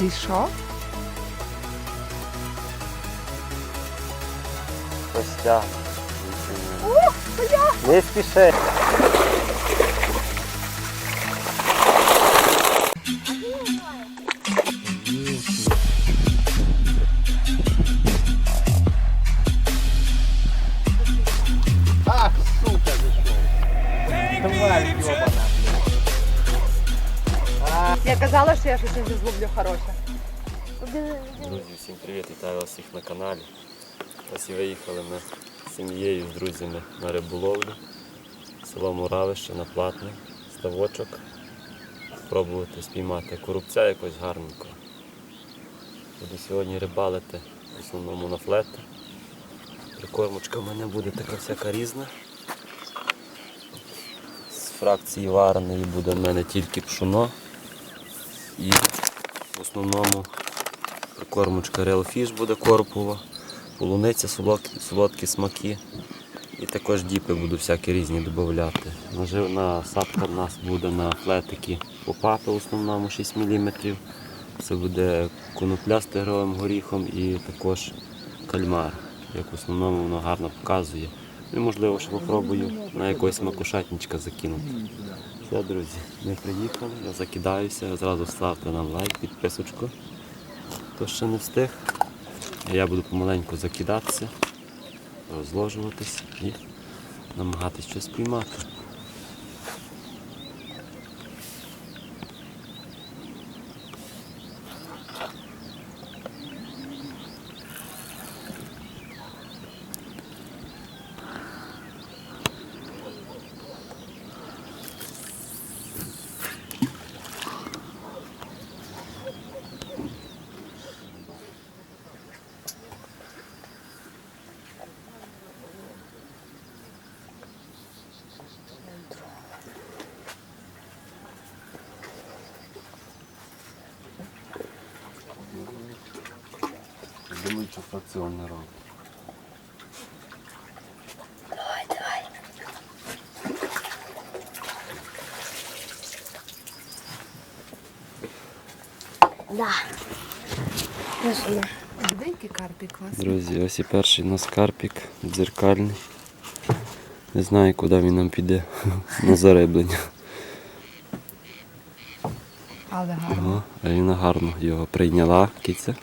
Зійшов? Костя. Не спіши. Я що я щось хороше. Друзі, всім привіт, вітаю вас всіх на каналі. Ось виїхали ми з сім'єю, з друзями на риболовлю. Село Муравище на платне, ставочок. Спробувати спіймати коробця якось гарненько. Буду сьогодні рибалити в основному на флети. Прикормочка в мене буде така всяка різна. З фракції вареної буде в мене тільки пшоно. І в основному прикормочка Real Fish буде корпова, полуниця, солодкі, солодкі смаки. І також діпи буду всякі різні додати. Наживна садка в нас буде на флетики попапи в основному 6 мм. Це буде конопля з тигровим горіхом і також кальмар. Як в основному воно гарно показує. І можливо, що попробую на якогось макушатничка закинути. Все, друзі, ми приїхали, я закидаюся, зразу ставте нам лайк, підписочку. Хто ще не встиг. Я буду помаленьку закидатися, розложуватись і намагатись щось піймати. Фракціонний робить. Да. Можна. Карпік клас. Друзі, ось і перший у нас карпік дзеркальний. Не знаю, куди він нам піде на зариблення. Але гарно. Ага, Аліна гарно його прийняла, киця.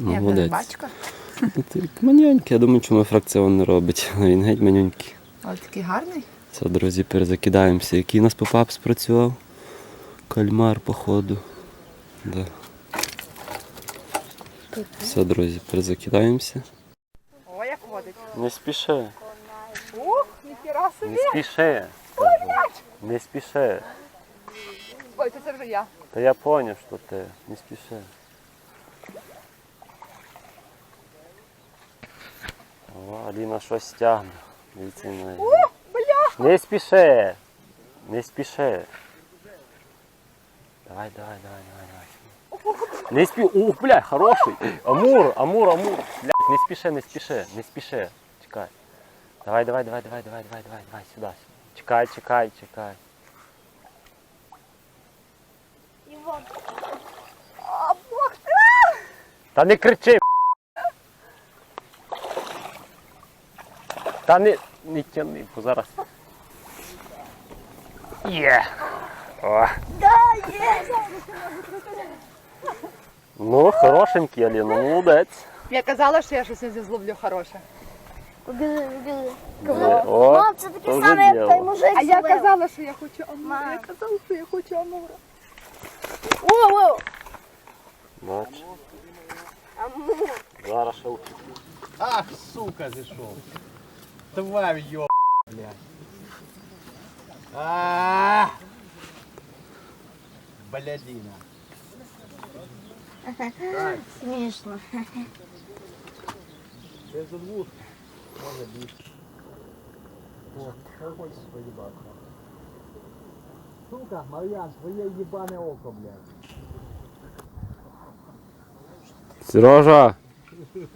Як Молодець. Ну, ти я думаю, чому фракціон не робить. Він геть манюнький. Але такий гарний. Все, друзі, перезакидаємося. Який у нас попап спрацював? Кальмар, походу. Да. Все, друзі, перезакидаємося. О, як водить. Не спіши. Ух, ніхіра собі. Не спіши. Не спіши. Ой, це, вже я. Та я поняв, що ти. Не спіши. О, Аліна щось тягне. Дивіться на неї. Не спіши. Не спіши. Давай, давай, давай, давай, давай. Не спі... Ух, бля, хороший. Амур, амур, амур. Блядь, не спіши, не спіши, не спіши. Чекай. Давай, давай, давай, давай, давай, давай, давай, давай, сюди. сюди. Чекай, чекай, чекай. Та не кричи. Та не, не тяни, бо зараз. Є. О. Да, є. Ну, хорошенький, Аліна, молодець. Я казала, що я щось не злоблю хороше. Побіли, побіли. Е, О, Мам, це таке то вже саме, як діло. той мужик. А я злив. казала, що я хочу амура. Мам. Я казала, що я хочу амура. О, о. Бач, Амур. зараз ще Ах, сука, зайшов. Тварь йобана, блядь. А. Блядина. Смішно. Це за двух. Може більше. О, що хочеш поїбати? Сука, Мар'ян, твоє їбане око, блядь. Сережа!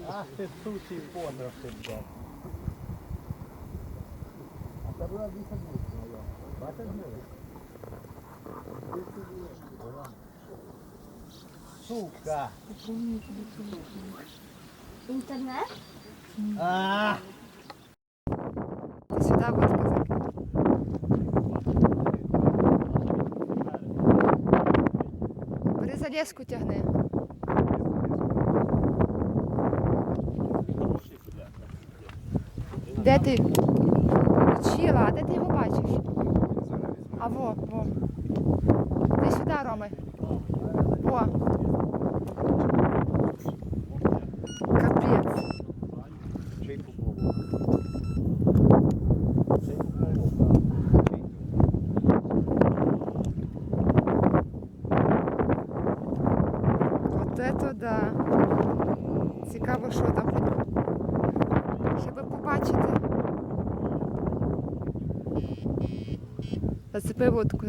Ах ти сучий подрости, блядь. Сука. Інтернет? А, Ти сюди будь казати. Бери залізку тягни. Де ти? Вчила, а де ти його бачиш? А во, во. Ти сюди, Роми. Во. От это да. Цікаво, що там. Щоб побачити. Зацепи водку.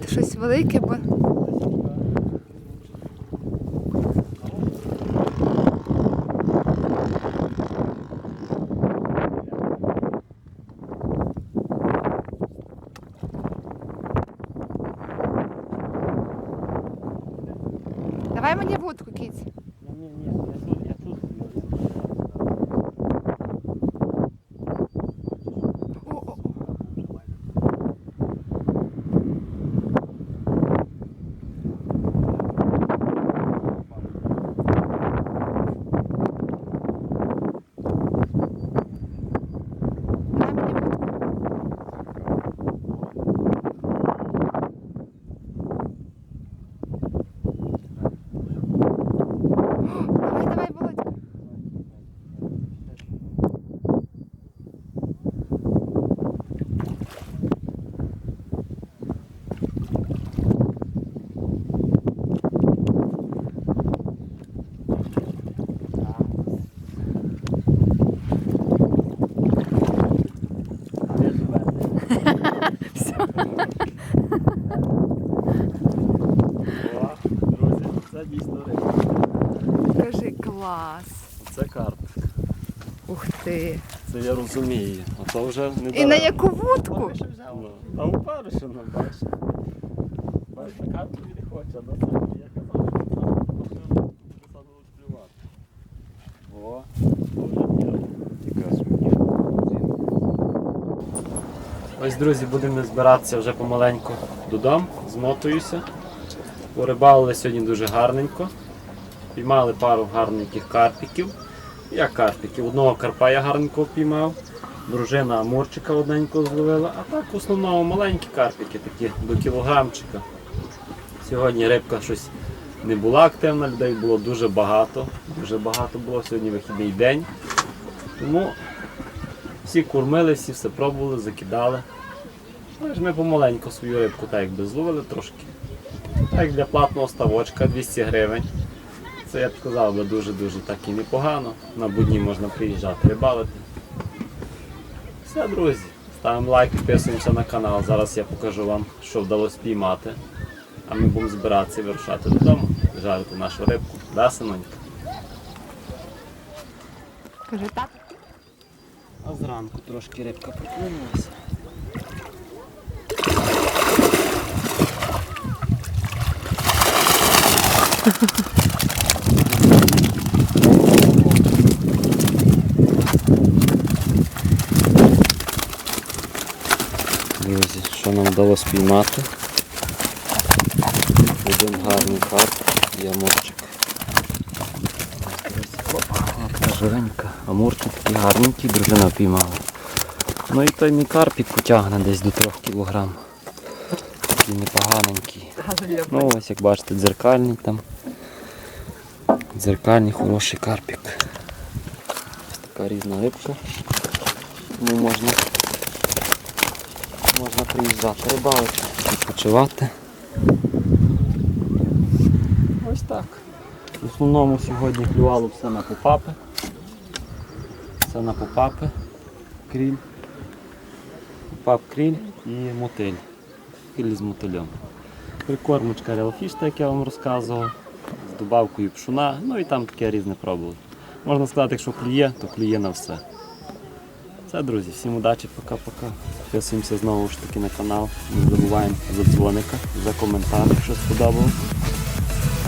Це щось велике, бо. Давай мені водку, кіць. Ні, ні, ні, я тут, я тут. О, о, о. Дай мені водку. О, Давай, давай, Володька. Де живе? О, друзі, це дійсно риба. Кажи клас. Це карп. Ух ти. Це я розумію. А то вже не І на яку вудку? Ну, Та упаришено, бачиш. Бачиш, на карту не хоче, а на самі я казав, що там буде саду. О, то вже є. Ось, друзі, будемо збиратися вже помаленьку додому, змотуюся. Порибалили сьогодні дуже гарненько. Піймали пару гарненьких карпіків. Як карпіків. Одного карпа я гарненько піймав. Дружина амурчика одненького зловила, а так в основному маленькі карпики, такі до кілограмчика. Сьогодні рибка щось не була активна, людей було дуже багато. Дуже багато було сьогодні вихідний день. Тому всі кормили, всі все пробували, закидали. Але ж ми помаленьку свою рибку так якби зловили трошки. Так для платного ставочка 200 гривень. Це я б сказав би дуже-дуже так і непогано. На будні можна приїжджати рибалити. Все, друзі, ставимо лайк, підписуємося на канал. Зараз я покажу вам, що вдалося піймати. А ми будемо збиратися і вирушати додому, жарити нашу рибку. Да, синонька? Кажи так. А зранку трошки рибка проклюнулася. Друзі, що нам вдалося спіймати? Один гарний карп і амурчик. Така жиренька, амурчик такий гарненький, дружина впіймала. Ну і той мій карпік потягне десь до 3 кг. Такий непоганенький. Ну ось як бачите, дзеркальний там. Дзеркальний хороший карпік. Ось така різна рибка. Тому можна, можна приїжджати рибалити, відпочивати. Ось так. В основному сьогодні клювало все на попапи. Це на попапи, кріль. Попап кріль і мотиль. Кріль з мотилем. Прикормочка так як я вам розказував, з добавкою пшуна, ну і там таке різне пробували. Можна сказати, якщо клює, то клює на все. Все, друзі, всім удачі, пока-пока. Підписуємося знову ж таки на канал. Не забуваємо за дзвоника, за коментар, якщо сподобалося.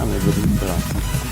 А ми будемо збиратися.